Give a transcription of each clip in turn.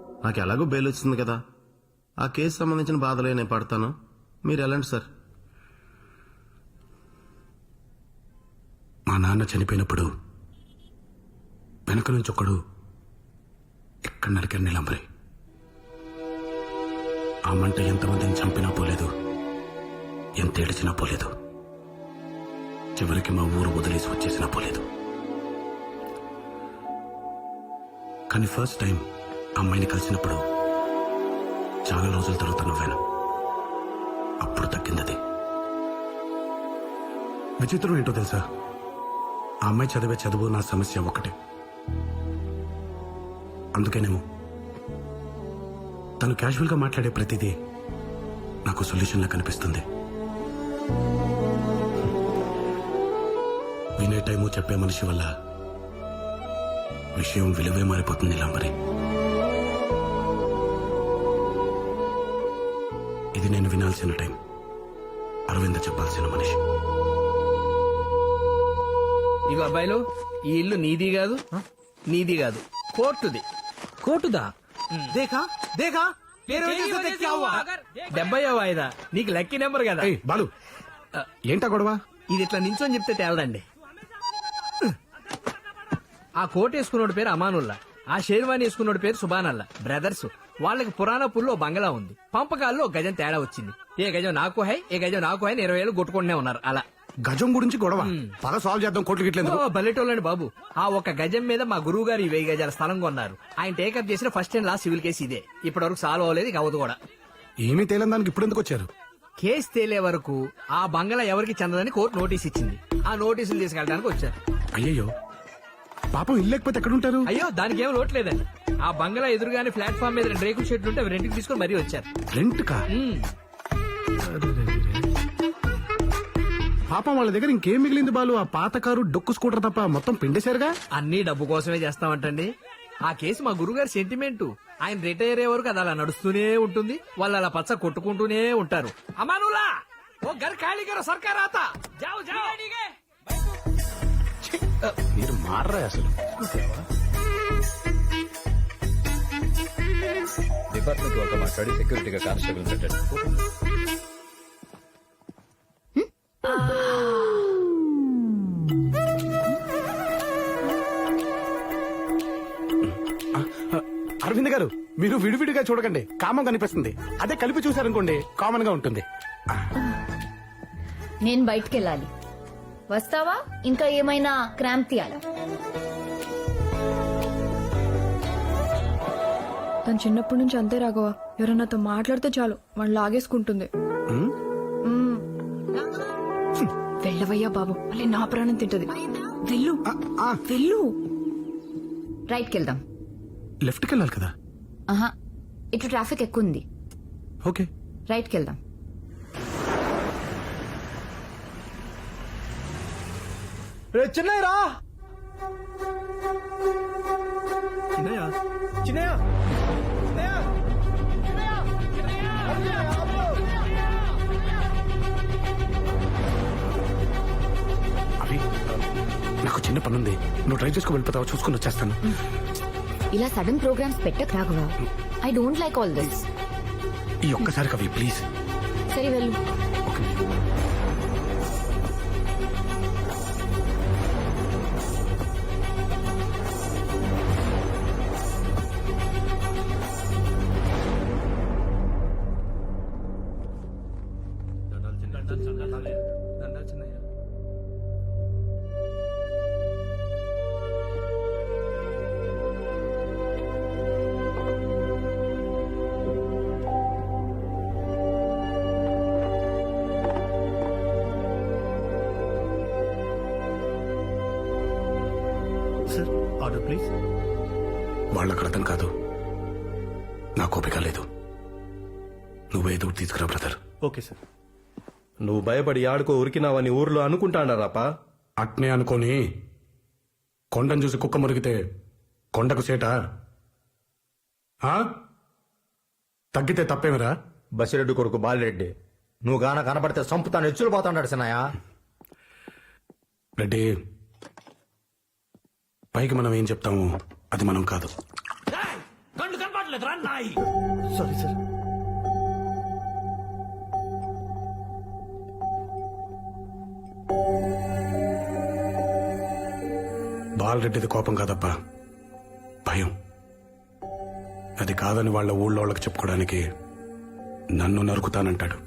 నాకు ఎలాగో బెయిల్ వచ్చింది కదా. ఆ కేసు సంబంధించిన బాధలే నేను పడతాను. మీరు ఎలాంటి సార్. మా నాన్న చనిపోయినప్పుడు వెనక నుంచి ఒకడు ఎక్కడ నరికారు నీలంబరి. ఆ మంట ఎంతమందిని చంపినా పోలేదు ఎంత ఏడిచినా పోలేదు. చివరికి మా ఊరు వదిలేసి వచ్చేసినా పోలేదు. కానీ ఫస్ట్ టైం అమ్మాయిని కలిసినప్పుడు చాలా రోజుల తర్వాత నవ్వాను. అప్పుడు తగ్గిందది. విచిత్రం ఏంటో తెలుసా? ఆ అమ్మాయి చదివే చదువు నా సమస్య ఒకటే అందుకేనేమో తను క్యాజువల్గా మాట్లాడే ప్రతిదీ నాకు సొల్యూషన్లా కనిపిస్తుంది. వినే టైము చెప్పే మనిషి వల్ల విషయం విలువే మారిపోతుంది ఇలా మరి ఇది నేను వినాల్సిన టైం. అరవింద చెప్పాల్సిన మనిషి. ఇవి అబ్బాయిలు ఈ ఇల్లు నీది కాదు నీది కాదు. కోర్టుది. కోర్టుదా? దేఖా దేఖా డెబ్బయో వాయిదా. నీకు లక్కీ నెంబర్ కదా. బాలు. ఏంటా గొడవ? ఇది ఇట్లా నించొని చెప్తే తేలదండి. ఆ కోట్ వేసుకున్నోడి పేరు అమానుల్లా. ఆ షేర్వాణి వేసుకున్నోడు పేరు సుబానల్లా బ్రదర్స్. వాళ్ళకి పురాణపూర్లో బంగళా ఉంది. పంపకాల్లో గజం తేడా వచ్చింది. ఏ గజం నాకు హై ఏ గజం నాకు హై అని ఇరవై ఏళ్ళు కొట్టుకుంటూనే ఉన్నారు. అలా. గజం గురించి గొడవ? పద సాల్వ్ చేద్దాం కోట్లు గిట్లేదు బల్లెటోళ్ళండి బాబు. ఆ ఒక గజం మీద మా గురువు గారు ఈ వెయ్యి గజాల స్థలం కొన్నారు. ఆయన టేకప్ చేసిన first and last civil case ఇదే. ఇప్పటి వరకు సాల్వ్ అవ్వలేదు ఇక అవ్వదు కూడా. ఏమీ తేలని దానికి ఇప్పుడు ఎందుకు వచ్చారు? కేసు తేలే వరకు ఆ బంగళా ఎవరికి చెందదని కోర్టు నోటీస్ ఇచ్చింది. ఆ నోటీసులు తీసుకెళ్ళడానికి వచ్చారు. అయ్యయ్యో. పాపం ఇల్లు లేకపోతే ఎక్కడుంటారు? అయ్యో దానికి ఏం లోట్లేదండి ఆ బంగళా ఎదురుగానే ప్లాట్ఫామ్ మీద రేకుల షెడ్లు ఉంటే అవి రెండుకి తీసుకొని మరీ వచ్చారు. రెంట్ కా ఉమ్. పాపం వాళ్ళ దగ్గర ఇంకేం మిగిలింది బాలు? ఆ పాత కారు డొక్కు స్కూటర్ తప్ప మొత్తం పిండేశారుగా? అన్ని డబ్బు కోసమే చేస్తామంటండి. ఆ కేసు మా గురుగారి సెంటిమెంట్ ఆయన రిటైర్ అయ్యే వరకు అది అలా నడుస్తూనే ఉంటుంది. వాళ్ళు అలా పచ్చ కొట్టుకుంటూనే ఉంటారు. అమానులా ఓ గర్ ఖాళీ కరో సర్కార్ ఆతా జాओ మీరు మారరా అసలు? డిపార్ట్మెంట్ వాళ్ళతో మాట్లాడి సెక్యూరిటీగా కానిస్టేబుల్ పెట్టండి. అరవింద్ గారు మీరు విడివిడిగా చూడకండి. కామం కనిపిస్తుంది. అదే కలిపి చూసారనుకోండి కామన్గా ఉంటుంది. నేను బయటికెళ్ళాలి వస్తావా? ఇంకా ఏమైనా క్రాంప్ తీయాలా? తను చిన్నప్పటి నుంచి అంతే రాఘవ. ఎవరన్నాతో మాట్లాడితే చాలు వాళ్ళు లాగేసుకుంటుంది. మ్మ్. వెళ్ళవయ్యా బాబు మళ్ళీ నా ప్రాణం తింటది. వెళ్ళు. ఆ, వెళ్ళు. రైట్కి వెళ్దాం. లెఫ్ట్కి వెళ్ళాలి కదా? ఆహా ఇటు ట్రాఫిక్ ఎక్కువ ఉంది ఓకే. రైట్కి వెళ్దాం చిన్నయ్య రా. చిన్నయ్య? చిన్నయ్య? అవి నాకు చిన్న పని ఉంది నువ్వు ట్రై చేసుకో వెళ్ళిపోతావా? చూసుకుని వచ్చేస్తాను. ఇలా సడన్ ప్రోగ్రామ్స్ పెట్టక Raghava. I don't like all this ఈ ఒక్కసారి కవి ప్లీజ్ సరే వెళ్ళు. ప్లీజ్. వాళ్ళకు అర్థం కాదు. నాకు ఓపిక లేదు. నువ్వే ఏదో ఒకటి తీసుకురా బ్రదర్. Okay sir. నువ్వు భయపడి ఆడుకో ఉరికినావని ఊర్లో అనుకుంటాడారాపా అట్నే అనుకోని కొండను చూసి కుక్క మురిగితే కొండకు సేట? ఆ? తగ్గితే తప్పేమిరా? బసిరెడ్డి కొడుకు బాలిరెడ్డి. నువ్వు గాన కనబడితే సంపుతాను ఎచ్చులు పోతాడు సినాయా రెడ్డి పైకి మనం ఏం చెప్తాము? అది మనం కాదు. కళ్ళు కనపడలేదు రాలేదురా నాయి! సారీ సార్ బాలరెడ్డిది కోపం కాదబ్బా. భయం. అది కాదని వాళ్ళ ఊళ్ళో వాళ్ళకి చెప్పుకోవడానికి నన్ను నరుకుతానంటాడు.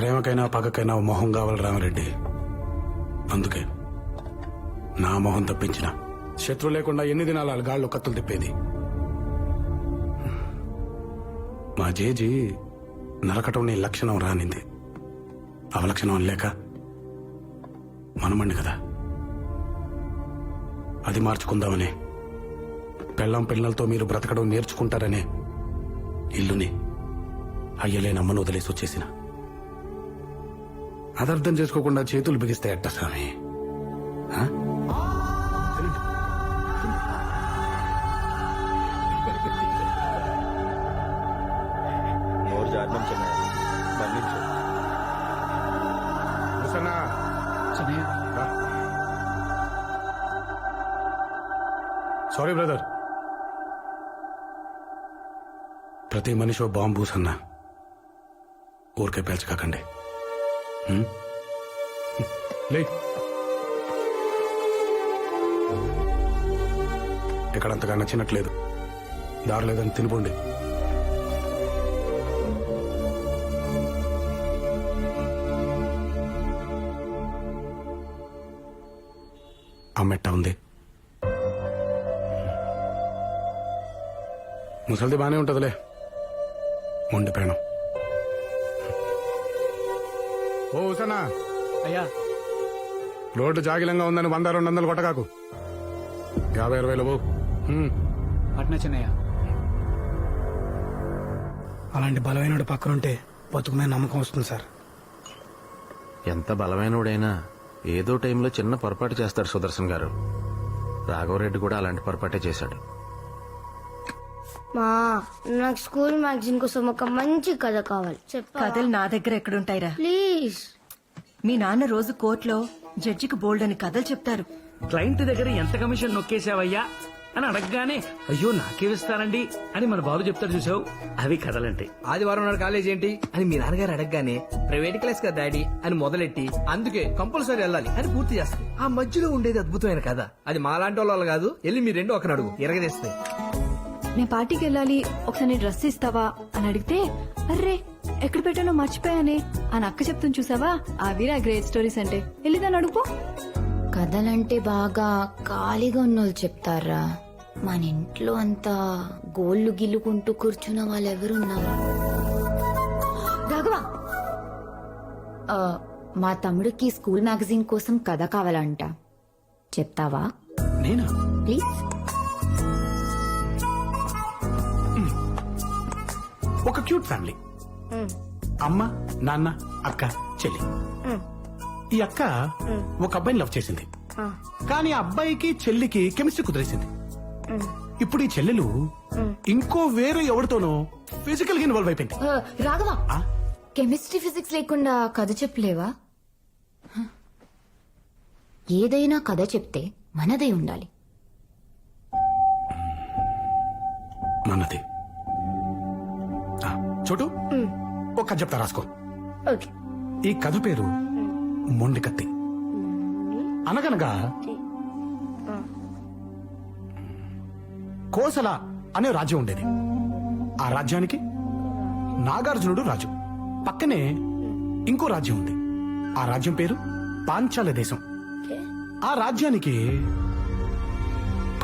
ప్రేమకైనా పగకైనా ఓ మొహం కావాలి రామరెడ్డి. అందుకే నా మొహం తప్పించిన. శత్రు లేకుండా ఎన్ని దినాలు వాళ్ళ గాళ్ళు కత్తులు తిప్పేది? మా జేజీ నరకటం నీ లక్షణం రానింది. అవలక్షణం లేక మనమండి కదా. అది మార్చుకుందామని పెళ్ళం పిల్లలతో మీరు బ్రతకడం నేర్చుకుంటారనే ఇల్లుని అయ్యలే నమ్మను వదిలేసి వచ్చేసినా. అదర్థం చేసుకోకుండా చేతులు బిగిస్తే ఎట్ట స్వామి. సారీ బ్రదర్ ప్రతి మనిషి ఓ బాంబు పూసన్నా ఊరికే పేల్చకాకండి. హ్మ్? లే. ఎక్కడంతగా నచ్చినట్లేదు. దారి లేదని తినిపోండి అమ్మెట్ట ఉంది. ముసలిది బానే ఉంటదిలే. మొండి ఓ ఉసనా అయ్యా. రోడ్డు జాగిలంగా ఉందని వంద రెండు వందలు కొట్టగాకు యాభై అరవై లో అట్నే చిన్నయ్య. అలాంటి బలమైన పక్కనుంటే బతుకు మీద నమ్మకం వస్తుంది సార్. ఎంత బలమైనోడైనా ఏదో టైంలో చిన్న పొరపాటు చేస్తాడు సుదర్శన్ గారు. రాఘవరెడ్డి కూడా అలాంటి పొరపాటే చేశాడు. మా నాకు స్కూల్ మ్యాగజైన్ కోసం ఒక మంచి కథ కావాలి. చెప్పా కథలు నా దగ్గర ఎక్కడుంటాయిరా? ప్లీజ్. మీ నాన్న రోజు కోర్టులో జడ్జికి బోల్డ్ అని కథలు చెప్తారు. క్లయింట్ దగ్గర ఎంత కమిషన్ నొక్కేసావయ్యా? అని అడగగానే అయ్యో నాకేమిస్తానండి అని మన బాలు చెప్తారు చూసావు. అవి కథలంటే. ఆదివారం నాడు కాలేజ్ ఏంటి? అని మీ నాన్నగారు అడగగానే ప్రైవేట్ క్లాస్ కదా డాడీ అని మొదలెట్టి అందుకే కంపల్సరీ వెళ్ళాలి అని పూర్తి చేస్తాం ఆ మధ్యలో ఉండేది అద్భుతమైన కథ. అది మాలాంటి వాళ్ళ కాదు వెళ్ళి మీ రెండు ఒక అడుగు ఎరగదీస్తాయి. నేను పార్టీకి వెళ్ళాలి ఒకసారి డ్రెస్ ఇస్తావా అని అడిగితే అర్రే ఎక్కడ పెట్టానో మర్చిపోయానే అని అక్క చెప్తుంది చూసావా? అవిరా గ్రేట్ స్టోరీస్ అంటే. వెళ్ళిదాన్ని అడుగు. కథలంటే బాగా ఖాళీగా ఉన్నోళ్ళు చెప్తారా? మన ఇంట్లో అంతా గోళ్ళు గిల్లుకుంటూ కూర్చున్న వాళ్ళు ఎవరున్నారు రాఘవ! ఆ, మా తమ్ముడికి స్కూల్ మ్యాగజైన్ కోసం కథ కావాలంట. చెప్తావా? నేనా? ప్లీజ్. ఒక క్యూట్ ఫ్యామిలీ. అమ్మ నాన్న అక్క చెల్లి. ఈ అక్క ఒక అబ్బాయిని లవ్ చేసింది. కానీ ఆ అబ్బాయికి చెల్లికి కెమిస్ట్రీ కుదిరేసింది. ఇప్పుడు ఈ చెల్లెలు ఇంకో వేరే ఎవరితోనో ఫిజికల్గా ఇన్వాల్వ్ అయిపోయింది రాఘవ? కెమిస్ట్రీ ఫిజిక్స్ లేకుండా కథ చెప్పలేవా. ఏదైనా కథ చెప్తే మనదే ఉండాలి. మనది. చోటు? ఒక కథ చెప్తా రాసుకో. ఓకే. ఈ కథ పేరు మొండి. కత్తి అనగనగా కోసల అనే రాజ్యం ఉండేది. ఆ రాజ్యానికి నాగార్జునుడు రాజు. పక్కనే ఇంకో రాజ్యం ఉంది. ఆ రాజ్యం పేరు పాంచాల దేశం. ఆ రాజ్యానికి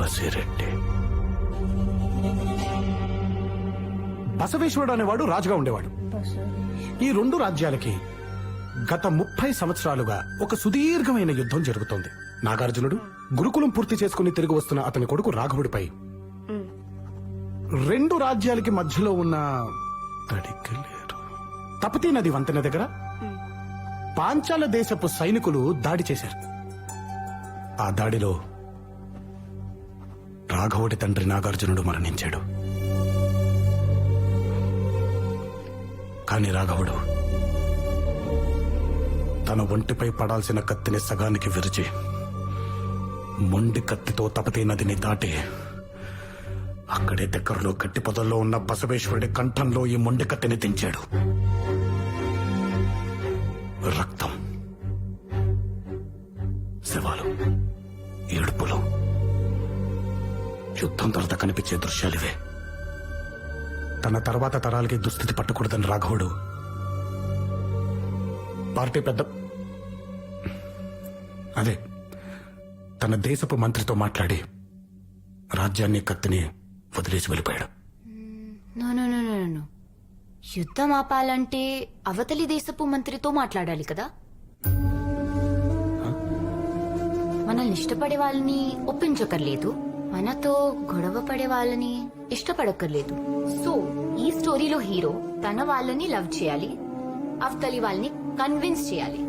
బసిరెడ్డి బసవేశ్వరుడు అనేవాడు రాజుగా ఉండేవాడు. ఈ రెండు రాజ్యాలకి గత ముప్పై సంవత్సరాలుగా ఒక సుదీర్ఘమైన యుద్ధం జరుగుతోంది. నాగార్జునుడు గురుకులం పూర్తి చేసుకుని తిరిగి వస్తున్న అతని కొడుకు రాఘవుడిపై. రెండు రాజ్యాలకి మధ్యలో ఉన్న. తపతీ నది వంతెన దగ్గర పాంచాల దేశపు సైనికులు దాడి చేశారు. ఆ దాడిలో రాఘవుడి తండ్రి నాగార్జునుడు మరణించాడు. కానీ రాఘవుడు. తన ఒంటిపై పడాల్సిన కత్తిని సగానికి విరిచి మొండి కత్తితో తపతి నదిని దాటి అక్కడే దగ్గరలో గట్టి పొదల్లో ఉన్న బసవేశ్వరుడి కంఠంలో ఈ మొండి కత్తిని దించాడు. రక్తం శవాలు ఏడుపులు యుద్ధం తర్వాత కనిపించే దృశ్యాలివే తన తర్వాత తరాలకి దుస్థితి పట్టకూడదని రాఘవుడు. పార్టీ పెద్ద అదే తన దేశపు మంత్రితో మాట్లాడి రాజ్యాన్ని కత్తిని వదిలేసి వెళ్ళిపోయాడు. యుద్ధం ఆపాలంటే అవతలి దేశపు మంత్రితో మాట్లాడాలి కదా? మనల్ని ఇష్టపడే వాళ్ళని ఒప్పించకర్లేదు? మనతో గొడవ పడే వాళ్ళని ఇష్టపడక్కర్లేదు. సో ఈ స్టోరీలో హీరో తన వాళ్ళని లవ్ చేయాలి అవతలి వాళ్ళని కన్విన్స్ చేయాలి.